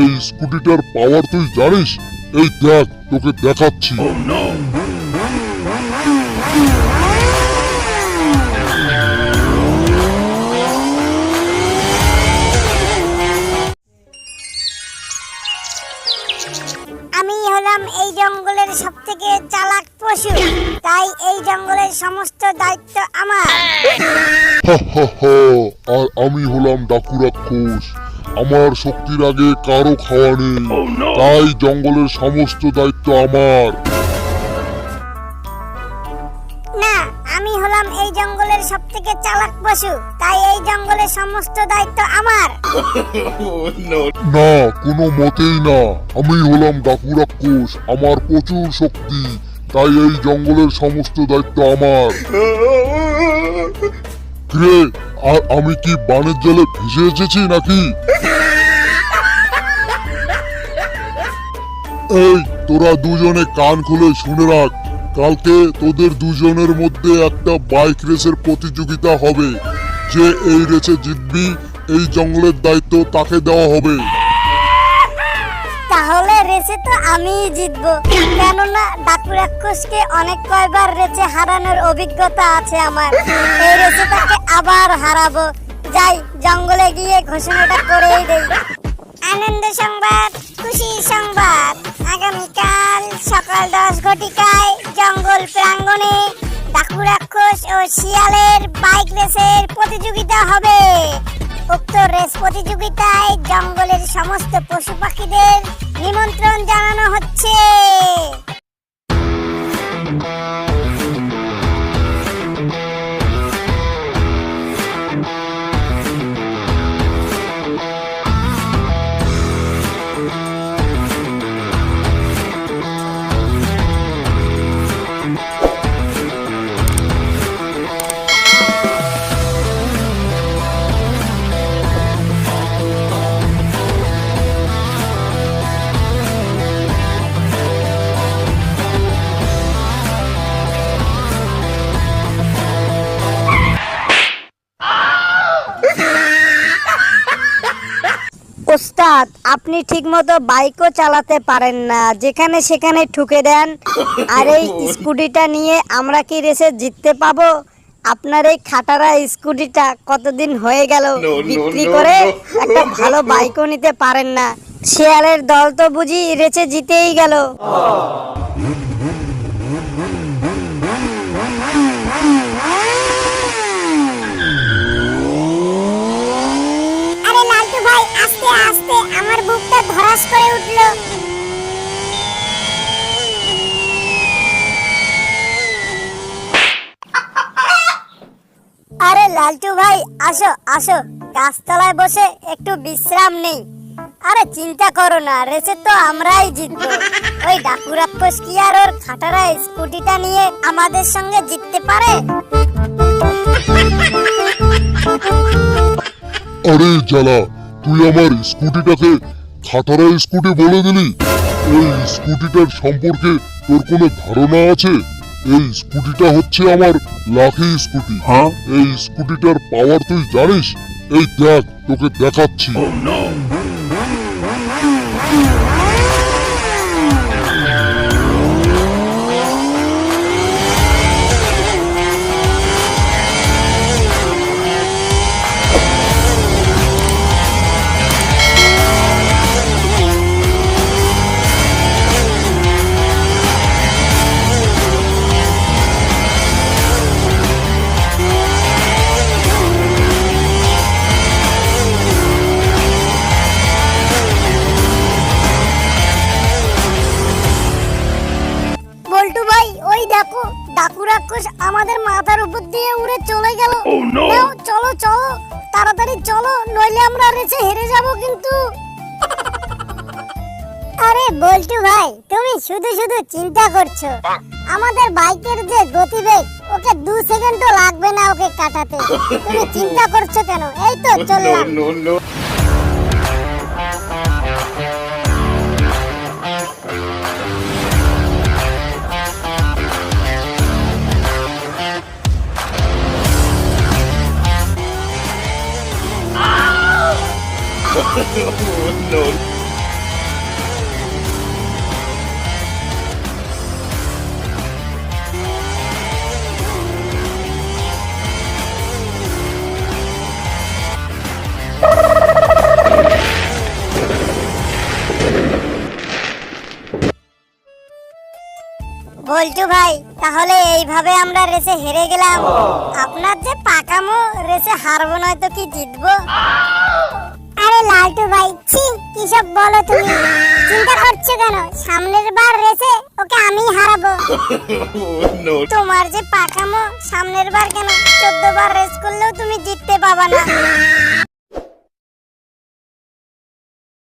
এই স্কুটিটার পাওয়ার তুই জানিস? এই দেখ তোকে দেখাচ্ছি। আমি হলাম এই জঙ্গলের সব থেকে চালাক পশু। তাই এই জঙ্গলের সমস্ত দায়িত্ব আমার। হা হা হা, আর আমি হলাম ডাকুরাক্ষস আমার শক্তির আগে কারও খাওয়া নেই। তাই জঙ্গলের সমস্ত দায়িত্ব আমার। জঙ্গলের সব থেকে চালাক পশু। তাই এই জঙ্গলের সমস্ত দায়িত্ব আমার। না, কোনো মতেই না। আমি হলাম ডাকু রাক্ষস, আমার প্রচুর শক্তি। তাই এই জঙ্গলের সমস্ত দায়িত্ব আমার। রে আর আমি কি বানের জলে ভেসে এসেছি নাকি? এই, তোরা দুজনে কান খুলে শুনে রাখ। কালকে তোদের দুজনের মধ্যে একটা বাইক রেসের প্রতিযোগিতা হবে। যে এই রেসে জিতবি, এই জঙ্গলের দায়িত্ব তাকে দেওয়া হবে। তাহলে রেসে তো আমিই কেননা ডাকু রাক্ষসকে অনেক কয়বার হারানোর অভিজ্ঞতা আছে আমার। এই রেসে তাকে আবার হারাবো। যাই, জঙ্গলে গিয়ে ঘোষণাটা করেই দেই। আনন্দ সংবাদ খুশি সংবাদ। আগামীকাল সকাল দশ ঘটিকায় প্রাঙ্গণে ডাকু রাক্ষস ও শিয়ালের বাইক রেসের প্রতিযোগিতা হবে। উক্ত রেস প্রতিযোগিতায় জঙ্গলের সমস্ত পশু পাখিদের নিমন্ত্রণ জানানো হচ্ছে। ওস্তাদ আপনি ঠিকমতো বাইকও চালাতে পারেন না। যেখানে সেখানে ঠুকে দেন। আর এই স্কুটিটা নিয়ে আমরা কি রেসে জিততে পাবো? আপনার এই খাটারা স্কুটিটা কতদিন হয়ে গেল? বিক্রি করে একটা ভালো বাইকও নিতে পারেন না। শেয়ালের দল তো বুঝি রেসে জিতেই গেল আরে লালটু ভাই আস্তে আস্তে আমার ধরাস করে উঠল। আরে লালটু ভাই, আসো আসো। গাছতলায় বসে একটু বিশ্রাম নেই। আরে চিন্তা করো না, রেসে তো আমরাই জিতবো। ওই ডাকু রাক্ষস কি আর ওর খাটারা স্কুটিটা নিয়ে আমাদের সঙ্গে জিততে পারে? আরে জ্বালা, তুই আমার স্কুটিটাকে খাটারা স্কুটি বলে দিলি? এই স্কুটিটার সম্পর্কে তোর কোনো ধারণা আছে? এই স্কুটিটা হচ্ছে আমার লাকি স্কুটি। হ্যাঁ? এই স্কুটিটার পাওয়ার তুই জানিস? এই দেখ তোকে দেখাচ্ছি। দেখো ডাকু রাক্ষস আমাদের মাথার উপর দিয়ে উড়ে চলে গেল। নাও, চলো চলো তাড়াতাড়ি চলো নইলে আমরা রেচে হেরে যাব কিন্তু। আরে বল্টু ভাই তুমি শুধু শুধু চিন্তা করছ। আমাদের বাইকের যে গতিবেগ ওকে দু সেকেন্ডও লাগবে না ওকে কাটাতে। তুমি চিন্তা করছ কেন? এই তো চললাম। বলটু ভাই, তাহলে এইভাবে আমরা রেসে হেরে গেলাম। আপনার যে পাকামো, রেসে হারবো নয়তো কি জিতবো? আরে লালটু ভাই ছি কিসব বলো তুমি? চিন্তা করছ কেন? সামনের বার রেসে ওকে আমি হারাবো। তোমার যে পাকামো সামনের বার কেন? চোদ্দ বার রেস করলেও তুমি জিততে পাবা না।